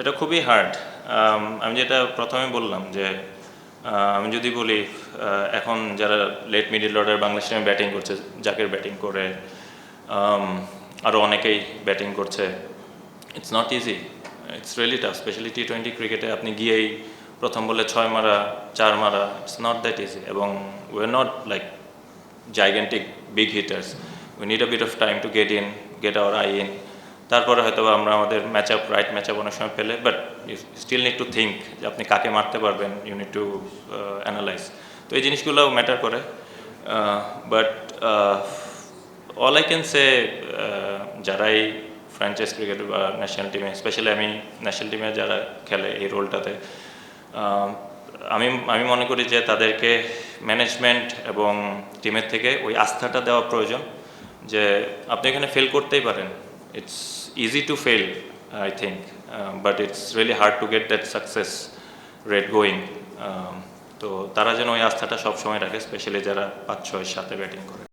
এটা খুবই হার্ড আমি যেটা প্রথমে বললাম যে আমি যদি বলি এখন যারা লেট মিডিল অর্ডার বাংলাদেশ টিমে ব্যাটিং করছে জাকের ব্যাটিং করে আরও অনেকেই ব্যাটিং করছে it's not easy it's really tough specially T twenty ক্রিকেটে আপনি গিয়েই প্রথম বলে ছয় মারা চার মারা ইটস নট দ্যাট ইজি এবং we are not like gigantic big hitters. We need a bit of time to get in, get our eye in. তারপরে হয়তো আমরা আমাদের match up right match up অনেক সময় পেলে but you still need to think যে আপনি কাকে মারতে পারবেন ইউ নিড টু অ্যানালাইজ তো এই জিনিসগুলো ম্যাটার করে but all I can say যারাই ফ্র্যাঞ্চাইজ ক্রিকেট বা ন্যাশনাল টিমে স্পেশালি আমি ন্যাশনাল টিমে যারা খেলে এই রোলটাতে আমি আমি মনে করি যে তাদেরকে ম্যানেজমেন্ট এবং টিমের থেকে ওই আস্থাটা দেওয়া প্রয়োজন, যে আপনি এখানে ফেল করতেই পারেন। It's easy to fail I think but it's really hard to get that success rate going তো তারা যেন ওই আস্থাটা সবসময় রাখে স্পেশালি যারা পাঁচ, ছয় সাথে ব্যাটিং করে।